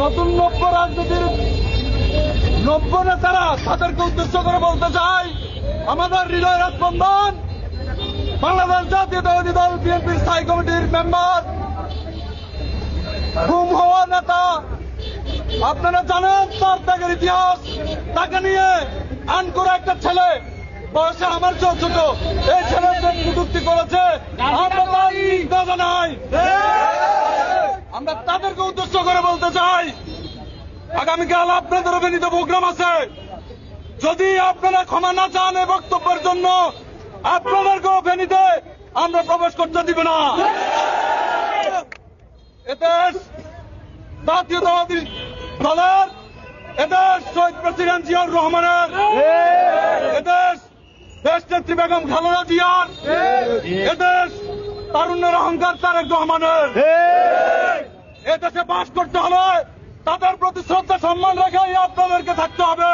নতুন নব্য রাজনীতির নব্য নেতারা তাদেরকে উদ্দেশ্য করে বলতে চাই, আমাদের হৃদয় রাজবন্ধন, বাংলাদেশ জাতীয়তাবাদী দল বিএনপির স্থায়ী কমিটির মেম্বার, গুম হওয়া নেতা, আপনারা জানেন তার ত্যাগের ইতিহাস, তাকে নিয়ে আন করে একটা ছেলে বয়সে আমার চেয়েও ছোট, এই ছেলেদের নিযুক্তি করেছে আমরা তার নিন্দা জানাই আমরা তাদেরকে উদ্দেশ্য করে বলতে চাই, আগামীকাল আপনাদের অভিনীত প্রোগ্রাম আছে, যদি আপনারা ক্ষমা না চান এই বক্তব্যের জন্য, আপনাদেরকেও ফেনীতে আমরা প্রবেশ করতে দিব না। জাতীয়তাবাদী দলের এদেশ শহীদ প্রেসিডেন্ট রহমানের এদেশ দেশ নেত্রী বেগম খালেদা জিয়ার এদেশ তারুণ্যের অহংকার তারেক রহমানের। এদেশে বাস করতে হলে তাদের প্রতি শ্রদ্ধা সম্মান রেখে আপনাদেরকে থাকতে হবে।